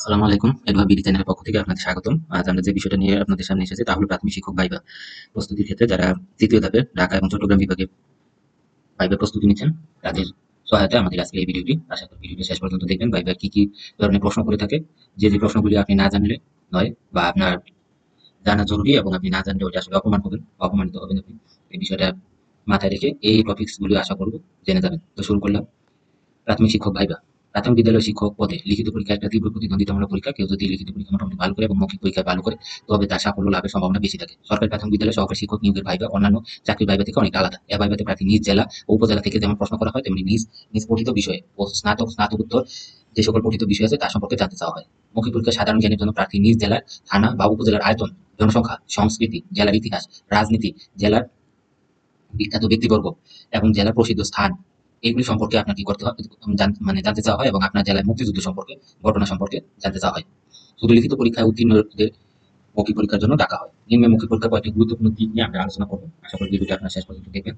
আসসালামু আলাইকুম এডভা বিডি চ্যানেলের পক্ষ থেকে আপনাদের স্বাগতম। আজ আমরা যে বিষয়টা নিয়ে আপনাদের সামনে এসেছি তা হলো প্রাথমিক শিক্ষক ভাইবা প্রস্তুতির ক্ষেত্রে যারা তৃতীয় ধাপে ঢাকা এবং চট্টগ্রাম বিভাগে ভাইবা প্রস্তুতি নিচ্ছেন, তাদের সহায়তা আমাদের আজকে এই ভিডিওটি, আশা করি ভিডিওটি শেষ পর্যন্ত দেখবেন। ভাইবা কি কি ধরনের প্রশ্ন করে থাকে, যে যে প্রশ্নগুলি আপনি না জানলে নয় বা আপনার জানা জরুরি এবং আপনি না জানলে ওইটা আসলে অপমান হবেন অপমানিত হবেন আপনি, এই বিষয়টা মাথায় রেখে এই টপিকস গুলি আশা করব জেনে যাবেন। তো শুরু করলাম। প্রাথমিক শিক্ষক ভাইবা। প্রাথমিক বিদ্যালয় শিক্ষক পদে লিখিত পরীক্ষা, একটা তীব্র প্রতিদ্বন্দ্বিতামূলক পরীক্ষা, কেউ যদি লিখিত পরীক্ষা মোটামুটি ভালো করে এবং মৌখিক পরীক্ষা ভালো করে, তবে তার সাফল্য লাভের সম্ভাবনা বেশি থাকে। সরকারি প্রাথমিক বিদ্যালয় সহকারী শিক্ষক নিয়োগের ভাইবা অন্যান্য চাকরির ভাইবা থেকে অনেক আলাদা। এ ভাইবাতে প্রার্থী নিজ জেলা ও উপজেলা থেকে যেমন প্রশ্ন করা হয়, তেমনি নিজ নিজ পঠিত বিষয়ে ও স্নাতক, স্নাতকোত্তর যে সকল পঠিত বিষয় আছে তার সম্পর্কে জানতে চাওয়া হয়। মৌখিক পরীক্ষা সাধারণ জ্ঞানের জন্য প্রার্থী নিজ জেলার থানা বা উপজেলার আয়তন, জনসংখ্যা, সংস্কৃতি, জেলার ইতিহাস, রাজনীতি, জেলার বিখ্যাত ব্যক্তিবর্গ এবং জেলার প্রসিদ্ধ স্থান এগুলি সম্পর্কে আপনার কি করতে হয়? মানে জানতে চাওয়া হয় এবং আপনার জেলায় মুক্তিযুদ্ধ সম্পর্কে, ঘটনা সম্পর্কে জানতে চাওয়া হয়। শুধু লিখিত পরীক্ষায় উত্তীর্ণদের মৌখিক পরীক্ষার জন্য ডাকা হয়। নিম্নে মৌখিক পরীক্ষা কয়েকটি গুরুত্বপূর্ণ দিক নিয়ে আমরা আলোচনা করব। আশা করি ভিডিওটি আপনার শেষ পর্যন্ত দেখবেন।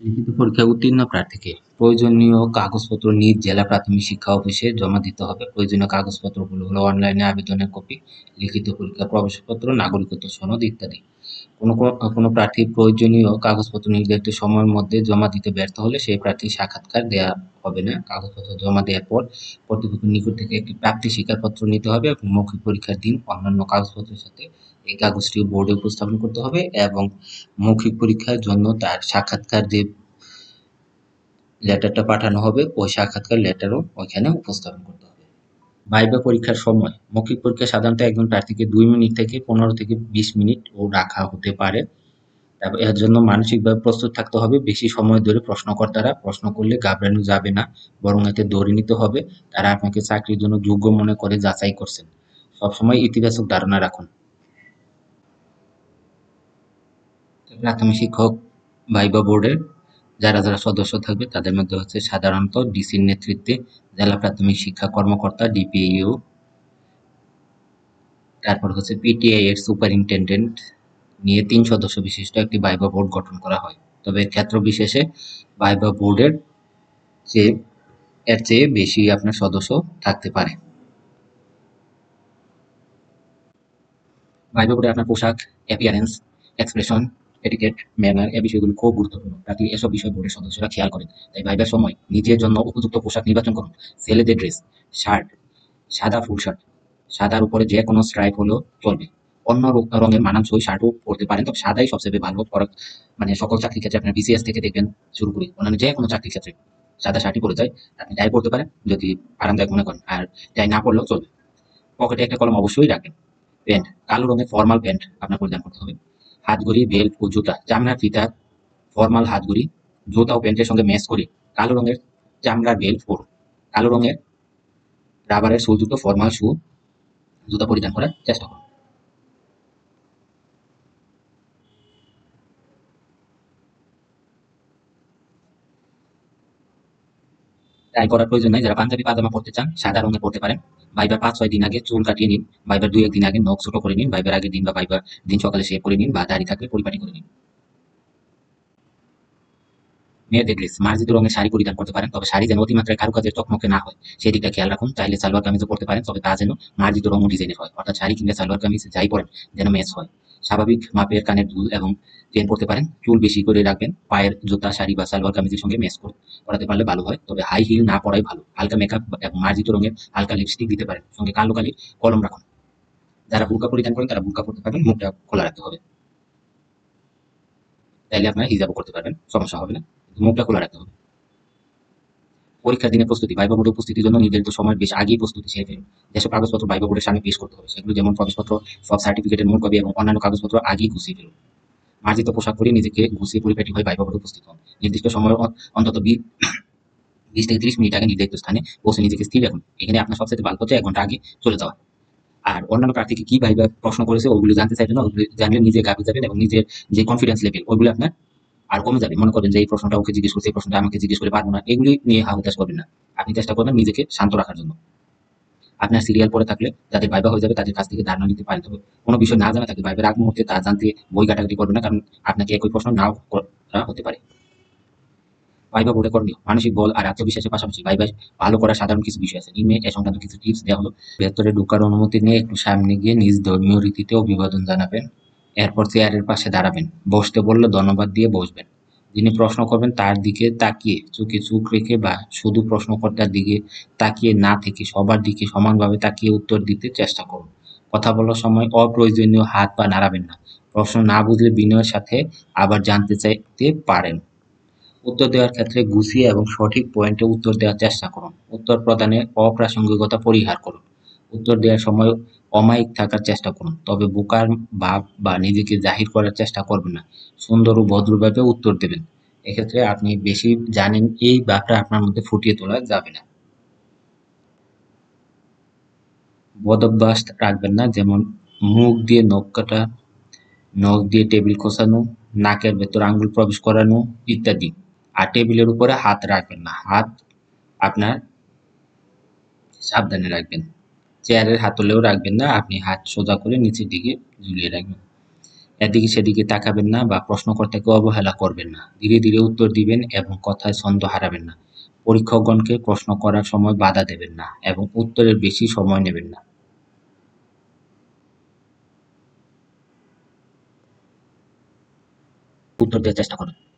লিখিত পরীক্ষায় উত্তীর্ণ প্রার্থীকে প্রয়োজনীয় কাগজপত্র নিজ জেলা প্রাথমিক শিক্ষা অফিসে জমা দিতে হবে। প্রয়োজনীয় কাগজপত্রগুলো হলো অনলাইনে আবেদনের কপি, লিখিত পরীক্ষা প্রবেশপত্র, নাগরিকত্ব সনদ ইত্যাদি। কোনো কোনো- প্রার্থী প্রয়োজনীয় কাগজপত্র নির্ধারিত সময়ের মধ্যে জমা দিতে ব্যর্থ হলে সেই প্রার্থী সাক্ষাৎকার দেওয়া হবে না। কাগজপত্র জমা দেওয়ার পর কর্তৃপক্ষের নিকট থেকে একটি প্রাপ্তি স্বীকারপত্র নিতে হবে এবং মৌখিক পরীক্ষার দিন অন্যান্য কাগজপত্রের সাথে এই কাগজটি বোর্ডে উপস্থাপন করতে হবে এবং মৌখিক পরীক্ষার জন্য তার সাক্ষাৎকার যে লেটারটা পাঠানো হবে, ওই সাক্ষাৎকার লেটারও ওইখানে উপস্থাপন করতে ভাইবা পরীক্ষার সময়। মৌখিক পরীক্ষা সাধারণত একজন প্রার্থীকে দুই মিনিট থেকে পনেরো থেকে বিশ মিনিট ও রাখা হতে পারে। এর জন্য মানসিকভাবে প্রস্তুত থাকতে হবে। বেশি সময় ধরে প্রশ্নকর্তারা প্রশ্ন করলে ঘাবড়ানো যাবে না, বরং এতে দৌড়ে নিতে হবে। তারা আপনাকে চাকরির জন্য যোগ্য মনে করে যাচাই করছেন। সবসময় ইতিবাচক ধারণা রাখুন। প্রাথমিক শিক্ষক ভাইবা বোর্ডের যারা যারা সদস্য থাকবে, তাদের মধ্যে হচ্ছে সাধারণত ডিসির নেতৃত্বে জেলা প্রাথমিক শিক্ষা কর্মকর্তা, ডিপিইউ, তারপর হচ্ছে পিটিআই এর সুপারিনটেন্ডেন্ট নিয়ে তিন সদস্য বিশিষ্ট একটি ভাইবা বোর্ড গঠন করা হয়। তবে ক্ষেত্র বিশেষে ভাইবা বোর্ডের যে এর চেয়ে বেশি আপনার সদস্য থাকতে পারে। ভাইবা বোর্ডে আপনার পোশাক অ্যাপিয়ারেন্স এক্সপ্রেশন এটিকেট ম্যানার এই বিষয়গুলো খুব গুরুত্বপূর্ণ। তাতে এসব বিষয় বোর্ডের সদস্যরা খেয়াল করেন। তাই ভাইবার সময় নিজের জন্য উপযুক্ত পোশাক নির্বাচন করুন। ছেলেদের ড্রেস শার্ট সাদা ফুল শার্ট সাদার উপরে যে কোনো স্ট্রাইপ হলেও চলবে। অন্য রঙের মানানসই শার্টও পরতে পারেন, তবে সাদাই সবচেয়ে ভালো পরা- মানে সকল চাকরির ক্ষেত্রে আপনার বিসিএস থেকে দেখবেন শুরু করি অন্যান্য যে কোনো চাকরির ক্ষেত্রে। সাদা শার্টই পরে যায়, আপনি টাই পরতে পারেন, যদি আরামদায়ক মনে করেন। আর টাই না পরলেও চলবে। পকেটে একটা কলম অবশ্যই রাখেন প্যান্ট, কালো রঙের ফর্মাল প্যান্ট আপনার পরিধান করতে হবে। হাতঘড়ি, বেল্ট ও জুতা। চামড়ার ফিতা, ফর্মাল হাতগুড়ি জুতা ও প্যান্টের সঙ্গে ম্যাচ করে কালো রঙের চামড়ার বেল্ট পরুন কালো রঙের রাবারের সুযুক্ত ফর্মাল শু জুতা পরিধান করার চেষ্টা করুন টাই করার প্রয়োজন নাই। যারা পাঞ্জাবি পাজামা পড়তে চান, সাদা রঙে পড়তে পারেন। ভাইবার পাঁচ ছয় দিন আগে চুল কাটিয়ে নিন। ভাইবার দুই একদিন আগে নখ ছোট করে নিন। ভাইবার আগের দিন বা ভাইবার দিন সকালে শেভ করে নিন বা দাড়ি থাকলে পরিপাটি করে নিন। মেয়েদের ড্রেস মার্জিত রঙের শাড়ি পরিধান করতে পারেন, তবে শাড়ি যেন অতিমাত্রায় কারুকাজের চকমকে না হয়। সেদিকটা খেয়াল রাখুন চাইলে সালোয়ার কামিজও পড়তে পারেন, তবে তা যেন মার্জিত রঙ ডিজাইনের হয়। অর্থাৎ শাড়ি কিংবা সালোয়ার কামিজ যাই পরেন, যেন ম্যাচ হয়। স্বাভাবিক মাপের কানের দুল এবং চেন পড়তে পারেন, চুল বেশি করে রাখবেন, পায়ের জুতা, শাড়ি বা সালোয়ার কামিজের সঙ্গে ম্যাচ করাতে পারলে ভালো হয়, তবে হাই হিল না পরাই ভালো। হালকা মেকআপ এবং মার্জিত রঙের হালকা লিপস্টিক দিতে পারেন, সঙ্গে কালো কালি কলম রাখুন। যারা বুরকা পরিধান করেন, তারা বুরকা পড়তে পারবেন, মুখটা খোলা রাখতে হবে। তাইলে আপনারা হিজাবও করতে পারবেন, সমস্যা হবে না। মুখটা খোলা রাখতে হবে। পরীক্ষার দিনে প্রস্তুতি ভাইবা বোর্ডের উপস্থিতির জন্য নির্ধারিত সময়ের বেশ আগেই প্রস্তুতি সেরে যেসব কাগজপত্র ভাইবা বোর্ডের সামনে পেশ করতে হবে। সেগুলো যেমন কাগজপত্র, সব সার্টিফিকেটের মূল কপি এবং অন্যান্য কাগজপত্র আগেই গুছিয়ে ফেলুন। মার্জিত পোশাক পরে নিজেকে গুছিয়ে পরিপাটি হয়ে ভাইবা বোর্ডে উপস্থিত হন। নির্দিষ্ট সময়ের অন্তত বিশ থেকে ত্রিশ মিনিট আগে নির্ধারিত স্থানে পৌঁছে নিজেকে স্থির রাখুন। এখানে আপনার সবচেয়ে ভালো হচ্ছে এক ঘণ্টা আগে চলে যাওয়া। আর অন্যান্য প্রার্থীকে কি ভাইবা প্রশ্ন করেছে ওগুলো জানতে চাইবেন না, ওগুলো জানলে নিজে গাবে যাবেন এবং নিজের যে কনফিডেন্স লেভেল ওইগুলো আপনার আর কমে যাবে। মনে করেন যে এই প্রশ্নটা ওকে জিজ্ঞেস করছে, এই প্রশ্নটা আমাকে জিজ্ঞেস করে পারব না, এগুলি নিয়ে হাহুতাশ করবেন না। আপনি চেষ্টা করবেন নিজেকে শান্ত রাখার জন্য। আপনার সিরিয়াল পড়ে থাকলে যাদের ভাইবা হয়ে যাবে তাদের কাছ থেকে ধারণা নিতে পারেন। তবে কোনো বিষয় না জানা থাকে ভাইবার আগ মুহূর্তে তা জানতে বই ঘাটাঘাটি করবে না, কারণ আপনাকে একই প্রশ্ন নাও করা হতে পারে। ভাইবা বোর্ডে করণীয়। মানসিক বল আর আত্মবিশ্বাসের পাশাপাশি ভাইবা ভালো করার সাধারণ কিছু বিষয় আছে। নিম্নে এ সংক্রান্ত কিছু টিপস দেওয়া হলো। ভেতরে ঢোকার অনুমতি নিয়ে একটু সামনে গিয়ে নিজ ধর্মীয় রীতিতে অভিবাদন জানাবেন। এরপর চেয়ারের পাশে দাঁড়াবেন। বসতে বললে ধন্যবাদ দিয়ে বসবেন। যিনি প্রশ্ন করবেন তার দিকে তাকিয়ে, চোখে চোখ রেখে বা শুধু প্রশ্নকর্তার দিকে তাকিয়ে না থেকে সবার দিকে সমানভাবে তাকিয়ে উত্তর দিতে চেষ্টা করুন। কথা বলার সময় অপ্রয়োজনীয় হাত পা নাড়াবেন না। প্রশ্ন না বুঝলে বিনয়ের সাথে আবার জানতে চাইতে পারেন। উত্তর দেওয়ার ক্ষেত্রে গুছিয়ে এবং সঠিক পয়েন্টে উত্তর দেওয়ার চেষ্টা করুন। উত্তর প্রদানে অপ্রাসঙ্গিকতা পরিহার করুন। উত্তর দেওয়ার সময় অমায়িক থাকার চেষ্টা করুন। তবে বোকার ভাব বা নিজেকে জাহির করার চেষ্টা করবেন না। সুন্দর ও ভদ্রভাবে উত্তর দেবেন। এক্ষেত্রে আপনি বেশি জানেন এই ভাবটা আপনার মধ্যে ফুটিয়ে তোলা যাবে না। বদভ্যাস রাখবেন না, যেমন মুখ দিয়ে নখ কাটা, নখ দিয়ে টেবিল খোসানো নাকের ভেতর আঙ্গুল প্রবেশ করানো ইত্যাদি। আর টেবিলের উপরে হাত রাখবেন না। হাত আপনার সাবধানে রাখবেন। চেয়ারের হাতলেও রাখবেন না, আপনি হাত সোজা করে নিচের দিকে ঝুলিয়ে রাখবেন। এদিকে সেদিকে তাকাবেন না বা প্রশ্নকর্তাকে অবহেলা করবেন না। ধীরে ধীরে উত্তর দিবেন এবং কথায় ছন্দ হারাবেন না। পরীক্ষকগণকে প্রশ্ন করার সময় বাধা দেবেন না এবং উত্তরের বেশি সময় নেবেন না। উত্তর দেওয়ার চেষ্টা করুন।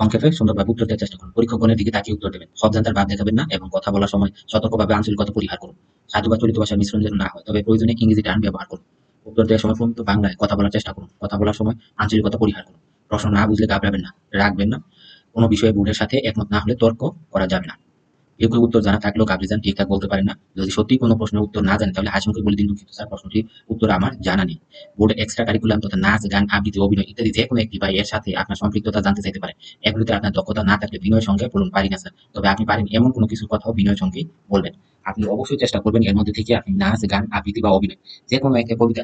সংক্ষেপে সুন্দরভাবে উত্তর দেওয়ার চেষ্টা করুন। পরীক্ষকগণের দিকে তাকিয়ে উত্তর দেবেন। সব জানতার ভাব দেখাবেন না এবং কথা বলার সময় সতর্কভাবে আঞ্চলিকতা পরিহার করুন। সাধু বা চলিত ভাষার মিশ্রণ যেন না হয়, তবে প্রয়োজনে ইংরেজি টার্ম ব্যবহার করুন। উত্তর দেওয়ার সময় পর্যন্ত বাংলায় কথা বলার চেষ্টা করুন। কথা বলার সময় আঞ্চলিকতা পরিহার করুন। প্রশ্ন না বুঝলে ঘাবড়াবেন না। রাখবেন না। কোনো বিষয়ে বোর্ডের সাথে একমত না হলে তর্ক করা যাবে না। কেউ উত্তর জানা থাকলেও যান ঠিকঠাক বলতে পারেন না। যদি সত্যি কোনো প্রশ্নের উত্তর না জানেন তাহলে হাসিমুখে বলে দিন দুঃখিত স্যার প্রশ্নটির উত্তর আমার জানা নেই। বোর্ডে এক্সট্রা কারিকুলাম তথা নাচ, গান, আবৃত্তি, অভিনয় ইত্যাদি যে কোনো একটি বা এর সাথে আপনার সম্পৃক্ততা জানতে চাইতে পারে এগুলিতে আপনার দক্ষতা না থাকলে বিনয়ের সঙ্গে বলুন, পারি না স্যার। তবে আপনি পারেন এমন কোনো কিছুর কথাও বিনয়ের সঙ্গে বলবেন। আপনি অবশ্যই চেষ্টা করবেন এর মধ্যে থেকে আপনি নাচ, গান, আবৃত্তি বা অভিনয়, যে কোনো একটা কবিতা,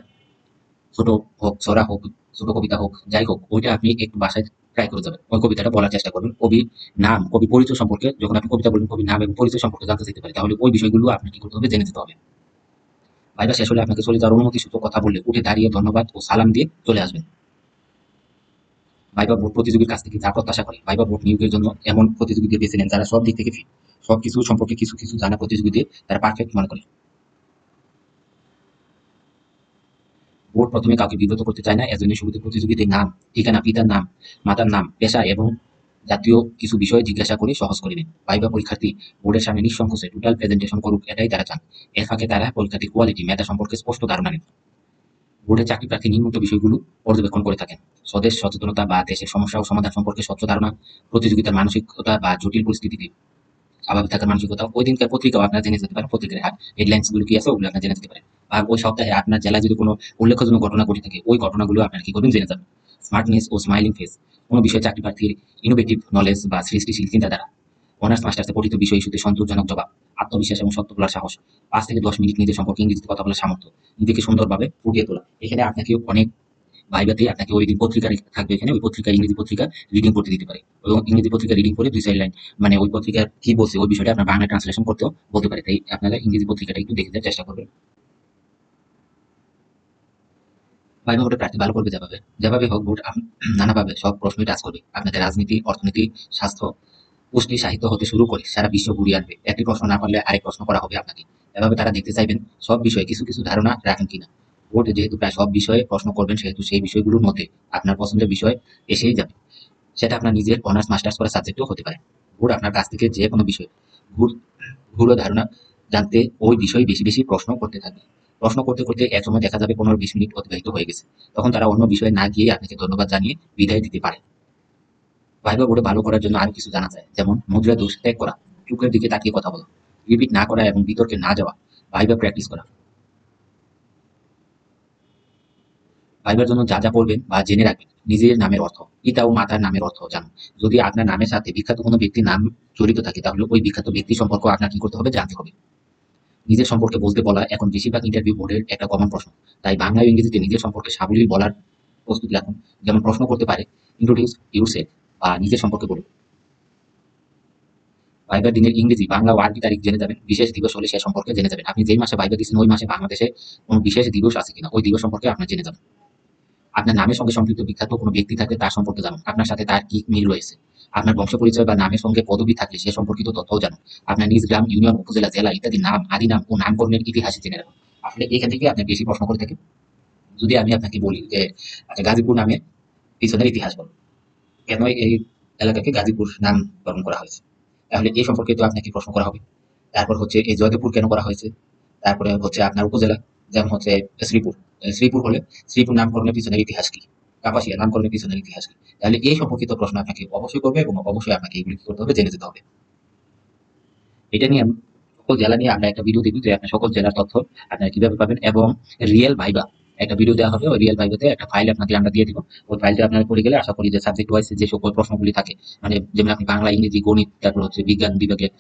ছোট হোক, ছড়া হোক, ছোট কবিতা হোক, যাই হোক, ওইটা আপনি একটু বাসায় ট্রাই করে যাবেন। ওই কবিতাটা বলার চেষ্টা করবেন। কবি নাম, কবি পরিচয় সম্পর্কে যখন আপনি কবিতা বলবেন, কবি নাম এবং পরিচয় সম্পর্কে জানতে চাইতে পারে, তাহলে ওই বিষয়গুলো আপনাকে কি করতে হবে? জেনে যেতে হবে। ভাইবা, শেষ হলে আপনাকে চলে যাওয়ার অনুমতি সূচক কথা বললে উঠে দাঁড়িয়ে ধন্যবাদ ও সালাম দিয়ে চলে আসবেন। ভাইবা ভোট প্রতিযোগীর কাছ থেকে যা প্রত্যাশা করে, ভাইবা ভোট নিয়োগের জন্য এমন প্রতিযোগীদের বেছে নেন যারা সব দিক থেকে ফিট সব কিছু সম্পর্কে কিছু কিছু জানা প্রতিযোগীদের তারা পারফেক্ট মনে করে। বোর্ড প্রথমে কাউকে বিব্রত করতে চায় না এজন্য শুরুতে প্রতিযোগীদের নাম, ঠিকানা, পিতার নাম, মাতার নাম, পেশা এবং জাতীয় কিছু বিষয় জিজ্ঞাসা করে সহজ করে নেন। ভাইবা পরীক্ষার্থী বোর্ডের সামনে নিঃসংকোচে টোটাল প্রেজেন্টেশন করুক, এটাই তারা চান। এর ফাঁকে তারা পরীক্ষার্থীর কোয়ালিটি মেধা সম্পর্কে স্পষ্ট ধারণা নেন। বোর্ডের চাকরি প্রার্থী নিম্নত বিষয়গুলো পর্যবেক্ষণ করে থাকেন। স্বদেশ সচেতনতা বা দেশের সমস্যা ও সমাধান সম্পর্কে স্বচ্ছ ধারণা, প্রতিযোগিতার মানসিকতা বা জটিল পরিস্থিতিতে স্বাভাবিক থাকার মানসিকতা ওই দিনকার পত্রিকাও আপনারা জেনে যেতে পারেন পত্রিকার হেডলাইন্সগুলো কি আছে, ওগুলো আপনারা জেনে যেতে পারেন আর ওই সপ্তাহে আপনার জেলায় যদি কোনো উল্লেখযোগ্য ঘটনা ঘটে থাকে, ওই ঘটনাগুলো আপনারা কি করবেন? জেনে যাবেন। স্মার্টনেস ও স্মাইলিং ফেস কোনো বিষয়ে চাকরি প্রার্থীর ইনোভেটিভ নলেজ বা সৃষ্টিশীল চিন্তাধারা। অনার্স মাস্টার্সে পঠিত বিষয় ইস্যুতে সন্তোষজনক জবাব, আত্মবিশ্বাস এবং সত্য বলার সাহস। পাঁচ থেকে দশ মিনিট নিজের সম্পর্কে ইংরেজিতে কথা বলার সামর্থ্য, নিজেকে সুন্দরভাবে ফুটিয়ে তোলা। এখানে আপনাকে অনেক ভাইবাতে আপনাকে ওই দিন পত্রিকা থাকবে এখানে, ওই পত্রিকা, ইংরেজি পত্রিকা রিডিং করতে দিতে পারে। এবং ইংরেজি পত্রিকা রিডিং করে দুই সাইড লাইন মানে ওই পত্রিকা কি বলছে, ওই বিষয়টা আপনার বাংলা ট্রান্সলেশন করতেও বলতে পারে। তাই আপনারা ইংরেজি পত্রিকাটা একটু দেখে দেওয়ার চেষ্টা করবেন। ভাইবা ভোটে প্রার্থী ভালো করবে যেভাবে। যেভাবে হোক ভোট নানাভাবে সব প্রশ্নই টাচ করবে। আপনাদের রাজনীতি, অর্থনীতি, স্বাস্থ্য, পুষ্টি, সাহিত্য হতে শুরু করে সারা বিশ্ব ঘুরিয়ে আনবে। একটি প্রশ্ন না পারলে আরেক প্রশ্ন করা হবে আপনাকে। এভাবে তারা দেখতে চাইবেন সব বিষয়ে কিছু কিছু ধারণা রাখেন কিনা। ভোট যেহেতু প্রায় সব বিষয়ে প্রশ্ন করবেন, সেহেতু সেই বিষয়গুলোর মধ্যে আপনার পছন্দের বিষয় এসেই যাবে। সেটা আপনার নিজের অনার্স, মাস্টার্স করা সাবজেক্টও হতে পারে। ভোট আপনার কাছ থেকে যে কোনো বিষয়, ভুল ভুল ধারণা জানতে ওই বিষয়ে বেশি বেশি প্রশ্ন করতে থাকবে। প্রশ্ন করতে করতে এক সময় দেখা যাবে পনেরো বিশ মিনিট অতিবাহিত হয়ে গেছে। তখন তারা অন্য বিষয়ে না গিয়ে আপনাকে ধন্যবাদ জানিয়ে বিদায় দিতে পারে। ভাইবা বোর্ডে ভালো করার জন্য আরও কিছু জানা যায়। যেমন, মুদ্রা দোষ ত্যাগ করা চোখের দিকে তাকিয়ে কথা বলা, রিপিট না করা এবং বিতর্কে না যাওয়া, ভাইবা প্র্যাকটিস করা। ভাইবার জন্য যা যা পড়বেন বা জেনে রাখবেন, নিজের নামের অর্থ, পিতা ও মাতার নামের অর্থ জানুন। যদি আপনার নামের সাথে বিখ্যাত কোনো ব্যক্তির নাম জড়িত থাকে, তাহলে ওই বিখ্যাত ব্যক্তি সম্পর্ক আপনার কি করতে হবে জানতে হবে। নিজের সম্পর্কে বলতে বলা এখন বেশিরভাগ ইন্টারভিউ বোর্ডের একটা কমন প্রশ্ন। তাই বাংলা ইংরেজিতে নিজের সম্পর্কে সাবলীল বলার প্রস্তুতি রাখুন। যেমন প্রশ্ন করতে পারে ইন্ট্রোডিউস ইউরসেলফ বা নিজের সম্পর্কে বলুন। ভাইবার দিনের ইংরেজি, বাংলা ও আরবি তারিখ জেনে যাবেন। বিশেষ দিবস হলে সে সম্পর্কে জেনে যাবেন। আপনি যেই মাসে ভাইবার দিচ্ছেন, ওই মাসে বাংলাদেশে কোনো বিশেষ দিবস আছে কিনা, ওই দিবস সম্পর্কে আপনার জেনে যাবেন। আপনার নামের সঙ্গে সম্পৃক্ত বিখ্যাত কোনো ব্যক্তি থাকলে তার সম্পর্কে জানুন। আপনার সাথে তার কি মিল রয়েছে? আপনার বংশ পরিচয় বা নামের সঙ্গে পদবি থাকলে সে সম্পর্কিত তথ্যও জানুন। আপনার নিজ গ্রাম, ইউনিয়ন, উপজেলা, জেলা ইত্যাদি নাম, আদি নাম ও নামকরণের ইতিহাস জেনে রাখুন। আসলে এখান থেকে আপনি বেশি প্রশ্ন করে থাকেন যদি আমি আপনাকে বলি যে আচ্ছা গাজীপুর নামে পিছনের ইতিহাস বল। কেন এই এলাকাকে গাজীপুর নামকরণ করা হয়েছে? তাহলে এই সম্পর্কে তো আপনাকে প্রশ্ন করা হবে। তারপর হচ্ছে এই জয়দেবপুর কেন করা হয়েছে? তারপরে হচ্ছে আপনার উপজেলা। যেমন হচ্ছে শ্রীপুর। শ্রীপুর হলে শ্রীপুর নামকরণের পিছনের ইতিহাস কি? কাপাসিয়া নামকরণের পিছনের ইতিহাস কি? তাহলে এই সম্পর্কিত প্রশ্ন আপনাকে অবশ্যই করবে এবং অবশ্যই আপনাকে এগুলি করতে হবে জেনে যেতে হবে। এটা নিয়ে সকল জেলা নিয়ে আমরা একটা ভিডিও দেখি যে আপনার সকল জেলার তথ্য আপনারা কীভাবে পাবেন এবং রিয়েল ভাইবা একটা ভিডিও দেওয়া হবে, ওই রিয়েল ভাইবাতে একটা ফাইল আপনাকে আমরা দিয়ে দিব। ওই ফাইলটা আপনারা পড়ে গেলে আশা করি যে সাবজেক্ট ওয়াইজ যে সকল প্রশ্নগুলি থাকে মানে যেমন আপনি বাংলা, ইংরেজি, গণিত, তারপর হচ্ছে বিজ্ঞান বিভাগের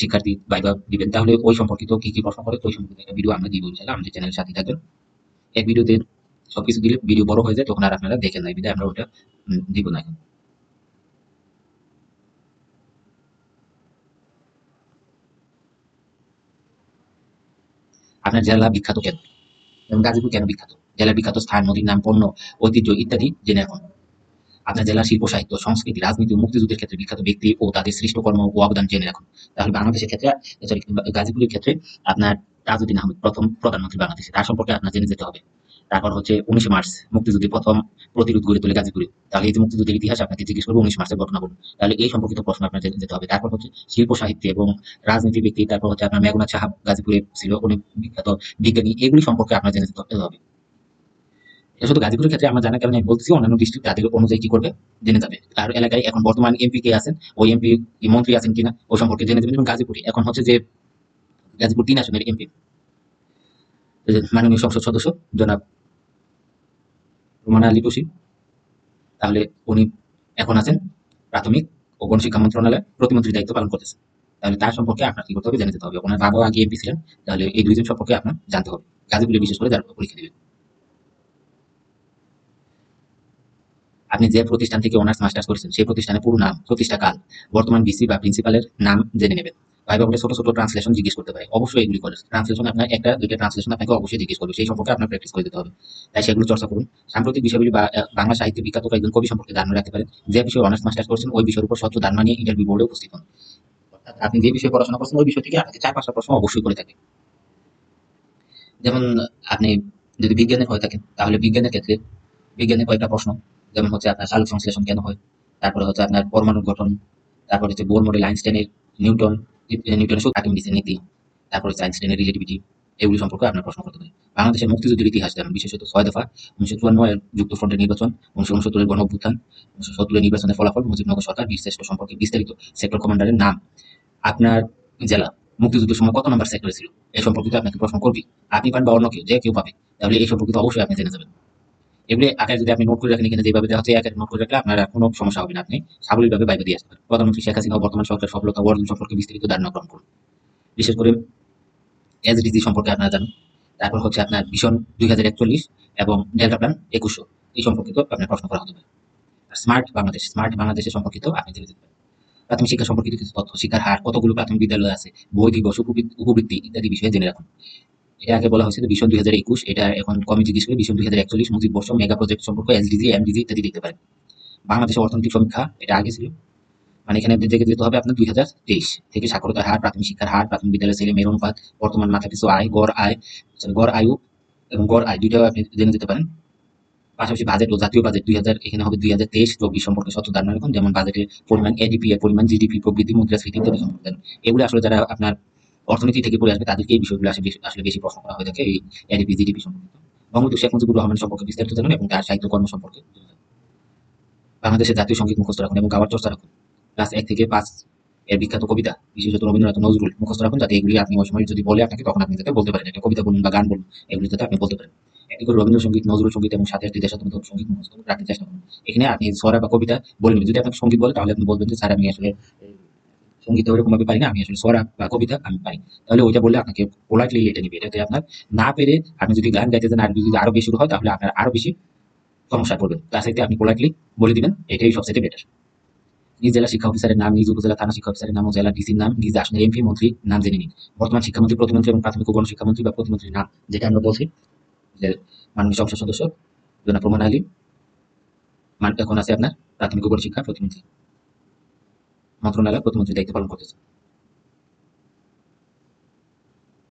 শিক্ষার্থী ভাইবা দিবেন, তাহলে ওই সম্পর্কিত কি কি প্রশ্ন করে, ওই সম্পর্কিত একটা ভিডিও আমরা দিব ইনশাআল্লাহ। আমাদের চ্যানেলের সাথে থাকবেন। এক ভিডিওতে সবকিছু দিলে ভিডিও বড় হয়ে যায়, তখন আর আপনারা দেখেন না, এই বিধায় আমরা ওটা দিব না এখন। আপনার জেলা বিখ্যাত কেন? যেমন গাজীপুর কেন বিখ্যাত? জেলার বিখ্যাত স্থান, নদীর নাম, পণ্য, ঐতিহ্য ইত্যাদি জেনে রাখুন আপনার জেলার শিল্প, সাহিত্য, সংস্কৃতি, রাজনীতি ও মুক্তিযুদ্ধের ক্ষেত্রে বিখ্যাত ব্যক্তি ও তাদের সৃষ্ট কর্ম ও অবদান জেনে রাখুন। তাহলে বাংলাদেশের ক্ষেত্রে গাজীপুরের ক্ষেত্রে আপনার তাজউদ্দিন আহমেদ প্রথম প্রধানমন্ত্রী বাংলাদেশে। তার সম্পর্কে আপনার জেনে যেতে হবে। তারপর হচ্ছে উনিশে মার্চ মুক্তিযুদ্ধে প্রথম প্রতিরোধ গড়ে তোলে গাজীপুরে। তাহলে এই যে মুক্তিযুদ্ধের ইতিহাস আপনাকে জিজ্ঞেস করব, উনিশ মার্চের ঘটনা বলুন। তাহলে এই সম্পর্কিত প্রশ্ন আপনার যেতে হবে। তারপর হচ্ছে শিল্প সাহিত্যে এবং রাজনীতি ব্যক্তি, তারপর হচ্ছে আপনার মেঘনাথ সাহাব গাজীপুরে ছিল, অনেক বিখ্যাত বিজ্ঞানী। এগুলি সম্পর্কে আপনার জেনে যেতে হবে। শুধু গাজীপুরের ক্ষেত্রে আমরা জানা কারণে বলতেছি, অন্যান্য ডিস্ট্রিক্ট তাদের অনুযায়ী কি করবে, জেনে যাবে। আর এলাকায় এখন বর্তমান এমপি কে আছেন, ওই এমপি মন্ত্রী আছেন কিনা ওই সম্পর্কে জেনে যাবেন। এবং গাজীপুরে এখন হচ্ছে যে গাজীপুর তিন আসনের এমপি মাননীয় সংসদ সদস্য, জনাব রুমানা আলী টুসি তাহলে উনি এখন আছেন প্রাথমিক ও গণশিক্ষা মন্ত্রণালয়ে প্রতিমন্ত্রী দায়িত্ব পালন করতেছেন। তাহলে তার সম্পর্কে আপনার কি করতে হবে জেনে যেতে হবে। ওনার বাবাও আগে এমপি ছিলেন, তাহলে এই দুইজন সম্পর্কে আপনার জানতে হবে। গাজীপুরে বিশেষ করে যারা পরীক্ষা দিবেন। আপনি যে প্রতিষ্ঠান থেকে অনার্স মাস্টার্স করেছেন, সেই প্রতিষ্ঠানের পুরো নাম, প্রতিষ্ঠাকাল, বর্তমান ভিসি বা প্রিন্সিপালের নাম জেনে নেবেন। ভাইবা বলে ছোট ছোট ট্রান্সলেশন জিজ্ঞেস করতে পারে। অবশ্যই এগুলি করে। ট্রান্সলেশন আপনার একটা, দুইটা ট্রান্সলেশন আপনাকে অবশ্যই জিজ্ঞেস করবে। সেই সম্পর্কে আপনার প্র্যাকটিস করে দিতে হবে। তাই সেগুলো চর্চা করুন। সাম্প্রতিক বিষয়গুলি বাংলা সাহিত্য বিখ্যাত একজন কবি সম্পর্কে ধারণা রাখতে পারেন। যে বিষয়ে অনার্স মাস্টার্স করছেন, ওই বিষয়ের উপর স্বচ্ছ ধারণা নিয়ে ইন্টারভিউ বোর্ডে উপস্থিত হন। আপনি যে বিষয়ে পড়াশোনা করছেন, ওই বিষয় থেকে আপনাকে চার পাঁচটা প্রশ্ন অবশ্যই করে থাকে যেমন আপনি যদি বিজ্ঞানের হয়ে থাকেন, তাহলে বিজ্ঞানের ক্ষেত্রে বিজ্ঞানের কয়েকটা প্রশ্ন। যেমন হচ্ছে আপনার সালোক সংশ্লেষণ কেন হয়? তারপরে হচ্ছে আপনার পরমাণুর গঠন। তারপরে হচ্ছে বোর মডেল আইনস্টাইনের নিউটন। নিউটনের সূত্র আর্কিমিডিসের নীতি তারপরে হচ্ছে আইনস্টাইনের রিলেটিভিটি এগুলি সম্পর্কে আপনার প্রশ্ন করতে পারে। বাংলাদেশের মুক্তিযুদ্ধের ইতিহাস যেমন বিশেষত ছয় দফা, উনিশশো চুয়ান্ন এর যুক্তফ্রন্টের নির্বাচন, উনিশশো উনসত্তরের গণ অভ্যুত্থান উনিশশো সত্তরের নির্বাচনের ফলাফল মুজিবনগর সরকার বীরশ্রেষ্ঠ সম্পর্কে বিস্তারিত সেক্টর কমান্ডারের নাম। আপনার জেলা, মুক্তিযুদ্ধের সময় কত নম্বর সেক্টরে ছিল? এই সম্পর্কিত আপনাকে প্রশ্ন করবি। আপনি পান বা অন্য কেউ, যে কেউ পাবে। তাহলে এই সম্পর্কিত অবশ্যই আপনি জেনে যাবেন। এগুলি আকারে যদি আপনি নোট করে রাখেন এখানে যেভাবে দেওয়া হচ্ছে আকারে নোট করে রাখলে আপনার কোনো সমস্যা হবে না। আপনি সাবলীলভাবে বাইরে দিয়ে আসতে পারেন। প্রধানমন্ত্রী শেখ হাসিনা বর্তমান সরকার সফলতা অর্জন সম্পর্কে বিস্তারিত ধারণা গ্রহণ করুন। বিশেষ করে এসডিজি সম্পর্কে আপনারা জানেন। তারপর হচ্ছে আপনার ভিশন দুই হাজার একচল্লিশ এবং ডেল্টা প্ল্যান একুশশো। এই সম্পর্কিত আপনার প্রশ্ন করা হতে পারে। আর স্মার্ট বাংলাদেশ স্মার্ট বাংলাদেশের সম্পর্কিত আপনি জেনে যেতে পারেন। প্রাথমিক শিক্ষা সম্পর্কিত কিছু তথ্য, শিক্ষার হার, কতগুলো প্রাথমিক বিদ্যালয় আছে, বই দিবস উপবৃত্তি ইত্যাদি বিষয়ে জেনে রাখুন। এটা আগে বলা হয়েছে ভিশন দুই হাজার একুশ, এটা এখন কমিটি জিজ্ঞেস করে ভিশন দুই হাজার একচল্লিশ মুজিব বর্ষ মেগা প্রজেক্ট সম্পর্ক এসডিজি এমডিজি ইত্যাদি দেখতে পারেন। বাংলাদেশের অর্থনৈতিক সমীক্ষা, এটা আগে ছিল। মানে এখানে দেখে দিতে হবে আপনার দুই হাজার তেইশ থেকে সাক্ষরতার হার, প্রাথমিক শিক্ষার হার, প্রাথমিক বিদ্যালয় ছেলে মেয়ের অনুপাত, বর্তমান মাথা পিছু আয়, গড় আয় গড় আয়ু এবং গড় আয়, দুইটাও আপনি জেনে যেতে পারেন। পাশাপাশি বাজেট ও জাতীয় বাজেট দুই হাজার, এখানে হবে দুই হাজার তেইশ চব্বিশ সম্পর্কে সত্য ধারণা রাখুন, যেমন বাজেটের পরিমাণ এডিপি এর পরিমাণ জিডিপি প্রবৃদ্ধি, মুদ্রাস্ফীতি ইত্যাদি সম্পর্কে। এগুলো আসলে যারা আপনার অর্থনীতি থেকে পড়ে আসবে তাদেরকে এই বিষয়গুলো আসলে আসলে বেশি প্রশ্ন করা হয়ে থাকে, এই এডিপি জিডিপি সম্পর্কিত বঙ্গবন্ধু শেখ মুজিবুর রহমান সম্পর্কে বিস্তারিত জানুন এবং তার সাহিত্য কর্ম সম্পর্কে বাংলাদেশের জাতীয় সংগীত মুখস্থ রাখুন এবং গাওয়ার চর্চা রাখুন। ক্লাস এক থেকে পাঁচ এর বিখ্যাত কবিতা, বিশেষত রবীন্দ্রনাথ নজরুল মুখস্থ রাখুন, যাতে এগুলি আপনি ওই সময় যদি বলে আপনাকে, তখন আপনি যাতে বলতে পারেন। একটা কবিতা বলুন বা গান বলুন, এগুলি যাতে আপনি বলতে পারেন। একটি করে রবীন্দ্রসঙ্গীত, নজরুল সংগীত এবং সাথে একটি দেশাত্মবোধক সংগীত মুখস্থ রাখতে চেষ্টা করুন। এখানে আপনি সরা বা কবিতা বলবেন যদি আপনাকে সংগীত বলে, তাহলে আপনি বলবেন যে, স্যার, আমি আসলে সংগীত ওরকম ভাবে পারি না, আমি আসলে সরা বা কবিতা আমি পারি। তাহলে ওইটা বললে আপনাকে পোলাইটলি এটা নিবে, এটাতে আপনার না পেরে আপনি যদি গান গাইতে চান আর যদি আরও বেশি শুরু হয়, তাহলে আপনার আরও বেশি সমস্যা পড়বেন ক্লাস এইটে আপনি পোলাইটলি বলে দিবেন, এটাই সবচেয়ে বেটার নিজ জেলা শিক্ষা অফিসারের নাম, নিজ উপজেলা থানা শিক্ষা অফিসারের নাম জেলা ডিসির নাম, নিজ আসনের এমপি মন্ত্রী নাম জেনে নিন। বর্তমান শিক্ষামন্ত্রী, প্রতিমন্ত্রী এবং প্রাথমিক ও গণশিক্ষামন্ত্রী বা প্রতিমন্ত্রীর নাম যেটা আমরা বলছি, যে মাননীয় সংসদ সদস্য জনাব প্রমাণ আলী মান এখন আছে আপনার প্রাথমিক ও গণশিক্ষা প্রতিমন্ত্রী। মন্ত্রণালয়ের প্রতিমন্ত্রীর দায়িত্ব পালন করতেছেন।